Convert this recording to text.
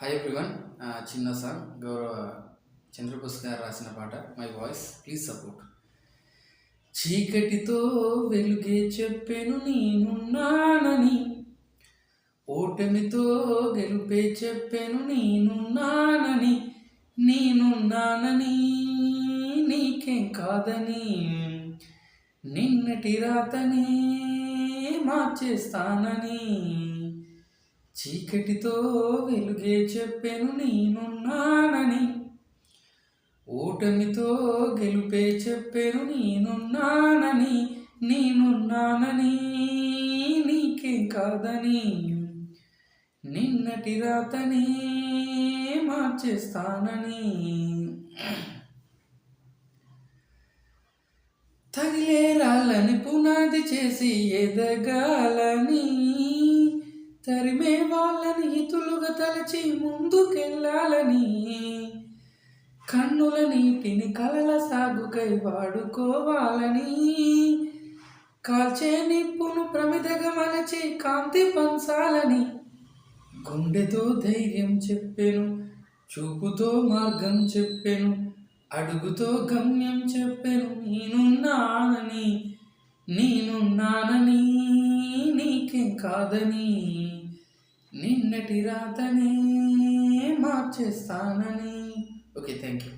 Hi everyone చిన్న song గౌరవ చంద్రబోస్ గారు రాసిన పాట మై వాయిస్ ప్లీజ్ సపోర్ట్ చీకటితో వెలుగే చెప్పెను నేనున్నానని ఓటమితో గెలుపే చెప్పెను నేనున్నానని నేనున్నానని నీకేం కాదని నిన్నటి రాతనే మార్చేస్తానని. చీకటితో వెలుగే చెప్పెను నేనున్నానని. ఓటమితో గెలుపే చెప్పెను నేనున్నానని నేనున్నానని నీకేం కాదని. నిన్నటి రాతనే మార్చేస్తానని. తగిలే రాళ్ళని పునాది చేసి ఎదగాలని తరిమే తలచి ముందుకెళ్ళాలని. కన్నుల నీటిని కలల సాగుకై వాడుకోవాలని. కాల్చే నిప్పును ప్రమిదగా మలచి కాంతి పంచాలని. గుండెతో ధైర్యం చెప్పెను చూపుతో మార్గం చెప్పెను అడుగుతో గమ్యం చెప్పెను నేనున్నానని నేనున్నానని నీకేం కాదని? నిన్నటి రాతనే మార్చేస్తానని. Okay thank you